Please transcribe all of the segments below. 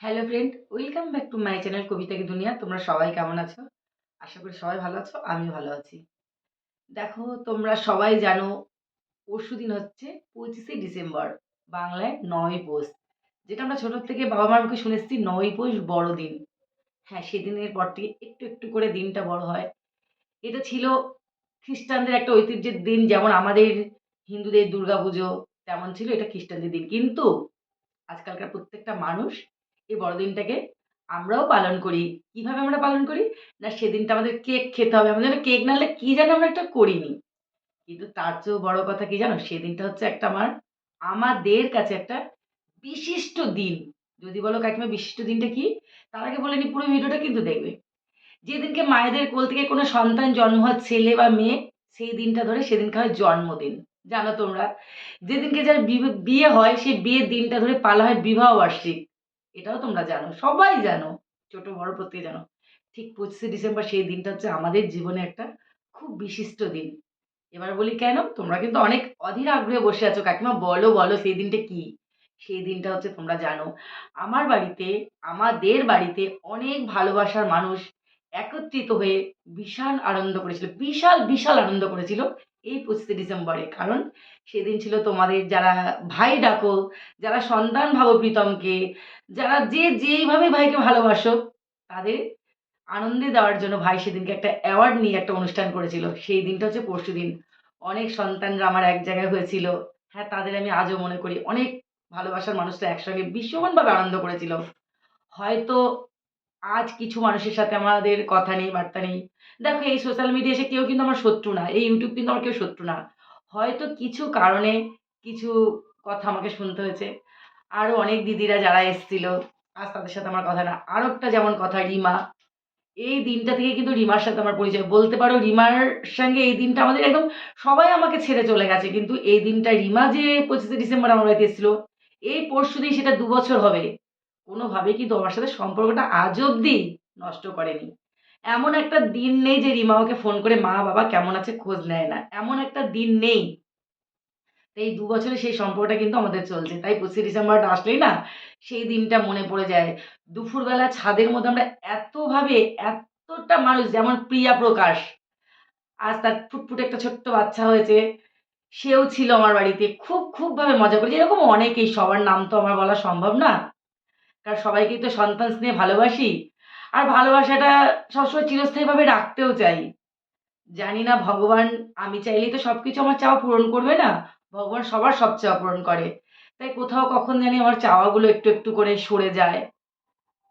Hello friend welcome back to my channel কবিতা কি দুনিয়া তোমরা সবাই কেমন আছো? আশা করি সবাই ভালো আছো আমি ভালো আছি। দেখো, তোমরা সবাই জানো, পরশু দিন হচ্ছে পঁচিশে ডিসেম্বর, বাংলায় নয় পৌষ যেটা আমরা ছোটোর থেকে বাবা মার মুখে শুনে এসেছি, নয় পৌষ বড়দিন হ্যাঁ সেদিনের পর থেকে একটু একটু করে দিনটা বড় হয়। এটা ছিল খ্রিস্টানদের একটা ঐতিহ্যের দিন, যেমন আমাদের হিন্দুদের দুর্গা পুজো তেমন ছিল, এটা খ্রিস্টানদের দিন। কিন্তু আজকালকার প্রত্যেকটা মানুষ এই বড়দিনটাকে আমরাও পালন করি। কীভাবে আমরা পালন করি? না, সেদিনটা আমাদের কেক খেতে হবে। আমাদের কেক না হলে কি যেন আমরা একটা করিনি। কিন্তু তার চেয়েও বড় কথা কি জানো? সেদিনটা হচ্ছে একটা আমার, আমাদের কাছে একটা বিশিষ্ট দিন। যদি বলো কাকিমা, বিশিষ্ট দিনটা কি? তার আগে বলে নি, পুরো ভিডিওটা কিন্তু দেখবে। যেদিনকে মায়েদের কোল থেকে কোনো সন্তান জন্ম হয়, ছেলে বা মেয়ে, সেই দিনটা ধরে সেদিনকে হয় জন্মদিন। জানো তোমরা? যেদিনকে যার বিয়ে হয়, সেই বিয়ের দিনটা ধরে পালা হয় বিবাহ বার্ষিক এটাও তোমরা জানো, সবাই জানো, ছোট বড় প্রত্যেকে জানো। ঠিক পঁচিশে ডিসেম্বর সেই দিনটা হচ্ছে আমাদের জীবনে একটা খুব বিশিষ্ট দিন। এবার বলি কেন? তোমরা কিন্তু অনেক অধীর আগ্রহে বসে আছো, কাকিমা বলো বলো সেই দিনটা কি? সেই দিনটা হচ্ছে তোমরা জানো, আমার বাড়িতে, আমাদের বাড়িতে অনেক ভালোবাসার মানুষ একত্রিত হয়ে বিশাল আনন্দ করেছিল, বিশাল বিশাল আনন্দ করেছিল এই পঁচিশে ডিসেম্বরে। কারণ সেদিন ছিল তোমাদের যারা ভাই ডাকো, যারা সন্তান ভাবো প্রীতমকে, যারা যে যেইভাবে ভাইকে ভালোবাসো, তাদের আনন্দে দেওয়ার জন্য ভাই সেদিনকে একটা অ্যাওয়ার্ড নিয়ে একটা অনুষ্ঠান করেছিল। সেই দিনটা হচ্ছে পরশু দিন। অনেক সন্তানরা আমার এক জায়গায় হয়েছিল। হ্যাঁ তাদের আমি আজও মনে করি, অনেক ভালোবাসার মানুষরা একসঙ্গে ভীষণভাবে আনন্দ করেছিল। হয়তো আজ কিছু মানুষের সাথে আমাদের কথা নেই, বার্তা নেই। দেখো, এই সোশ্যাল মিডিয়া এসে কেউ কিন্তু আমার শত্রু না, এই ইউটিউব কিন্তু আমার কেউ শত্রু না। হয়তো কিছু কারণে কিছু কথা আমাকে শুনতে হয়েছে। আরও অনেক দিদিরা যারা এসছিল, আজ তাদের সাথে আমার কথা না। আরও একটা যেমন কথা, রিমা। এই দিনটা থেকে কিন্তু রিমার সাথে আমার পরিচয়। বলতে পারো, রিমার সঙ্গে এই দিনটা আমাদের একদম সবাই আমাকে ছেড়ে চলে গেছে। কিন্তু এই দিনটা রিমা যে পঁচিশে ডিসেম্বর আমার বাড়িতে এসেছিল, এই পরশু দিন সেটা দু বছর হবে। কোনোভাবে কিন্তু আমার সাথে সম্পর্কটা আজ অবধি নষ্ট করেনি। এমন একটা দিন নেই যে রিমা আমাকে ফোন করে, মা, বাবা, কেমন আছে? খোঁজ নেয় না। এমন একটা দিন নেই। এই দু বছরে সেই সম্পর্কটা কিন্তু আমাদের চলছে। তাই পঁচিশে ডিসেম্বরটা আসলেই না, সেই দিনটা মনে পড়ে যায়। দুপুরবেলা ছাদের মধ্যে আমরা এতভাবে, এতটা মানুষ, যেমন প্রিয়া প্রকাশ, আজ তার ফুটফুটে একটা ছোট্ট বাচ্চা হয়েছে, সেও ছিল আমার বাড়িতে। খুব, খুবভাবে মজা করেছে। এরকম অনেকেই, সবার নাম তো আমার বলা সম্ভব না। কারণ সবাইকেই তো সন্তান স্নেহে ভালোবাসি। আর ভালোবাসাটা সবসময় চিরস্থায়ীভাবে রাখতেও চাই। জানি না, ভগবান, আমি চাইলেই তো সব কিছু আমার চাওয়া পূরণ করবে না? ভগবান সবার সব চাওয়া পূরণ করে। তাই কোথাও কখন জানি আমার চাওয়াগুলো একটু একটু করে সরে যায়।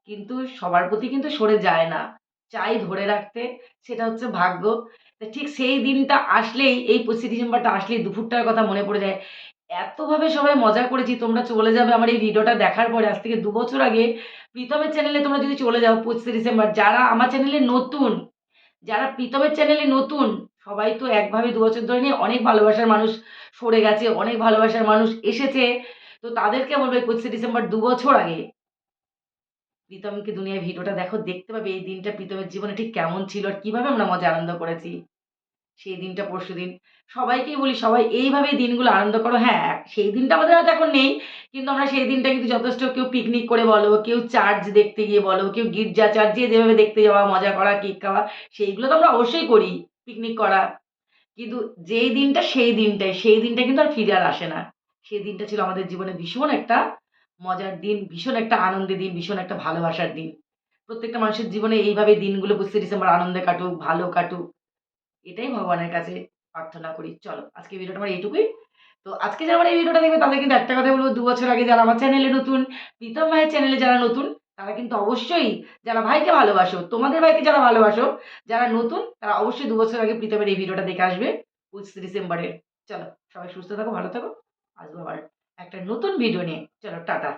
কিন্তু সবার প্রতি কিন্তু সরে যায় না। চাই ধরে রাখতে, সেটা হচ্ছে ভাগ্য। ঠিক সেই দিনটা আসলেই, এই পঁচিশে ডিসেম্বরটা আসলেই দুপুরটার কথা মনে পড়ে যায়। এতভাবে সবাই মজা করেছি, তোমরা চলে যাবে আমার এই ভিডিওটা দেখার পরে। আজ থেকে দু বছর আগে প্রীতমের চ্যানেলে তোমরা যদি চলে যাও পঁচিশে ডিসেম্বর, যারা আমার চ্যানেলে নতুন, যারা প্রীতমের চ্যানেলে নতুন, সবাই তো একভাবে দু বছর ধরে নিয়ে অনেক ভালোবাসার মানুষ সরে গেছে, অনেক ভালোবাসার মানুষ এসেছে। তো তাদেরকে বলব পঁচিশে ডিসেম্বর দু বছর আগে প্রীতমকে দুনিয়ায় ভিডিওটা দেখো, দেখতে পাবে এই দিনটা প্রীতমের জীবনে ঠিক কেমন ছিল, আর কীভাবে আমরা মজা আনন্দ করেছি। সেই দিনটা পরশু দিন। সবাইকেই বলি, সবাই এইভাবে দিনগুলো আনন্দ করো। হ্যাঁ সেই দিনটা আমাদের হয়তো এখন নেই, কিন্তু আমরা সেই দিনটা কিন্তু যথেষ্ট কেউ পিকনিক করে বলো, কেউ চার্চ দেখতে গিয়ে বলো, কেউ গির্জা চার্চ যেভাবে দেখতে যাওয়া, মজা করা কেক খাওয়া, সেইগুলো তো আমরা অবশ্যই করি পিকনিক করা। কিন্তু যেই দিনটা সেই দিনটাই, সেই দিনটা কিন্তু আর ফিরে আর আসে না। সেই দিনটা ছিল আমাদের জীবনে ভীষণ একটা মজার দিন, ভীষণ একটা আনন্দের দিন, ভীষণ একটা ভালোবাসার দিন। প্রত্যেকটা মানুষের জীবনে এইভাবে দিনগুলো পঁচিশে ডিসেম্বর আনন্দে কাটুক, ভালো কাটুক। এটাই ভগবানের কাছে প্রার্থনা করি। চলো আজকে ভিডিওটা আমার এইটুকুই। তো আজকে যারা এই ভিডিওটা দেখবে, তাদের কিন্তু একটা কথা বলব। দু বছর আগে যারা আমার চ্যানেলে নতুন, প্রীতম ভাইয়ের চ্যানেলে যারা নতুন, তারা কিন্তু অবশ্যই যারা ভাইকে ভালোবাসো, তোমাদের ভাইকে যারা ভালোবাসো, যারা নতুন, তারা অবশ্যই দু বছর আগে প্রীতমের এই ভিডিওটা দেখে আসবে, পঁচিশে ডিসেম্বরের। চলো, সবাই সুস্থ থাকো, ভালো থাকো। আসব আবার একটা নতুন ভিডিও নিয়ে। চলো, টাটা।